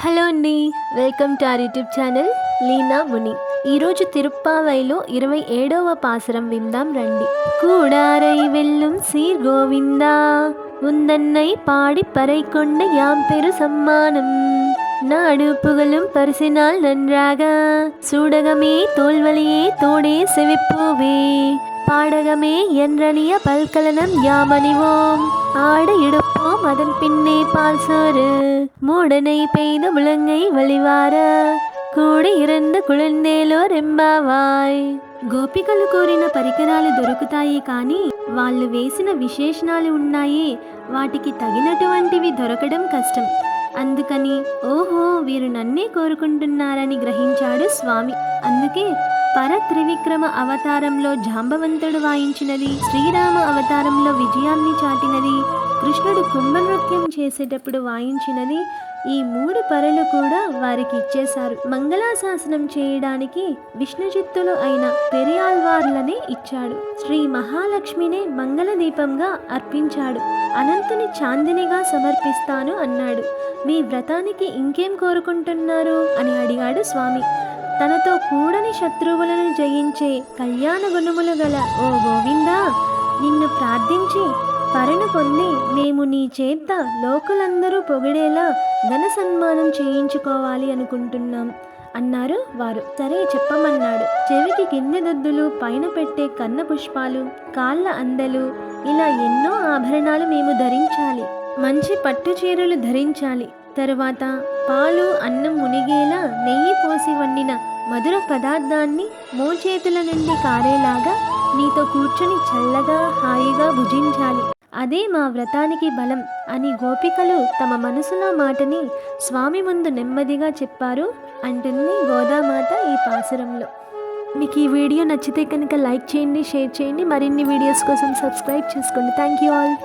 Hello అండి welcome to our YouTube channel Leena Muni ఈరోజు తిరుప్పావైలో ఇరవై ఏడవ పాసరం విందాం రండి కూడారై వెల్లుం సీర్ గోవిందా உந்தன்னை பாடி பறை கொண்ட யாம் பெரு சம்மானம் நாடு புகழும் பரிசினால் நன்றாக சூடகமே தோல்வழியே தோடே செவிப்பூவே பாடகமே என்றனிய பல்கலனம் யாமணிவோம் ஆட எடுப்போம் அதன் பின்னே பால் சோறு மூடனை பெய்த முழங்கை வழிவார కూడి ఇరంద కుళందేలో రెంబావాయ్ గోపికలు కోరిన పరికరాలు దొరుకుతాయి కానీ వాళ్ళు వేసిన విశేషణాలు ఉన్నాయి వాటికి తగినటువంటివి దొరకడం కష్టం అందుకని ఓహో వీరు నన్నే కోరుకుంటున్నారని గ్రహించాడు స్వామి అందుకే పర త్రివిక్రమ అవతారంలో జాంబవంతుడు వాయించినది శ్రీరామ అవతారంలో విజయాన్ని చాటినది కృష్ణుడు కుంభనృత్యం చేసేటప్పుడు వాయించినది ఈ మూడు పరలు కూడా వారికి ఇచ్చేశారు మంగళాశాసనం చేయడానికి విష్ణుచిత్తులు అయిన పెరియాల్వార్లనే ఇచ్చాడు. శ్రీ మహాలక్ష్మినే మంగళదీపంగా అర్పించాడు. అనంతుని చాందినిగా సమర్పిస్తాను అన్నాడు. మీ వ్రతానికి ఇంకేం కోరుకుంటున్నారు? అని అడిగాడు స్వామి. తనతో కూడని శత్రువులను జయించే కళ్యాణ గుణములు గల ఓ గోవిందా నిన్ను ప్రార్థించి పరను పొంది మేము నీ చేత లోకులందరూ పొగిడేలా ఘన సన్మానం చేయించుకోవాలి అనుకుంటున్నాం అన్నారు వారు. సరే చెప్పమన్నాడు. చెవికి గిన్నె దద్దులు పైన పెట్టే కన్న పుష్పాలు కాళ్ళ అందలు ఇలా ఎన్నో ఆభరణాలు మేము ధరించాలి. మంచి పట్టు చీరలు ధరించాలి. తరువాత పాలు అన్నం మునిగేలా పదార్థాన్ని మోచేతుల నుండి కారేలాగా నీతో కూర్చొని చల్లగా హాయిగా భుజించాలి. అదే మా వ్రతానికి బలం అని గోపికలు తమ మనసులో మాటని స్వామి ముందు నెమ్మదిగా చెప్పారు అంటుంది గోదామాత ఈ పాసురంలో. మీకు ఈ వీడియో నచ్చితే కనుక లైక్ చేయండి షేర్ చేయండి. మరిన్ని వీడియోస్ కోసం సబ్స్క్రైబ్ చేసుకోండి. Thank you all.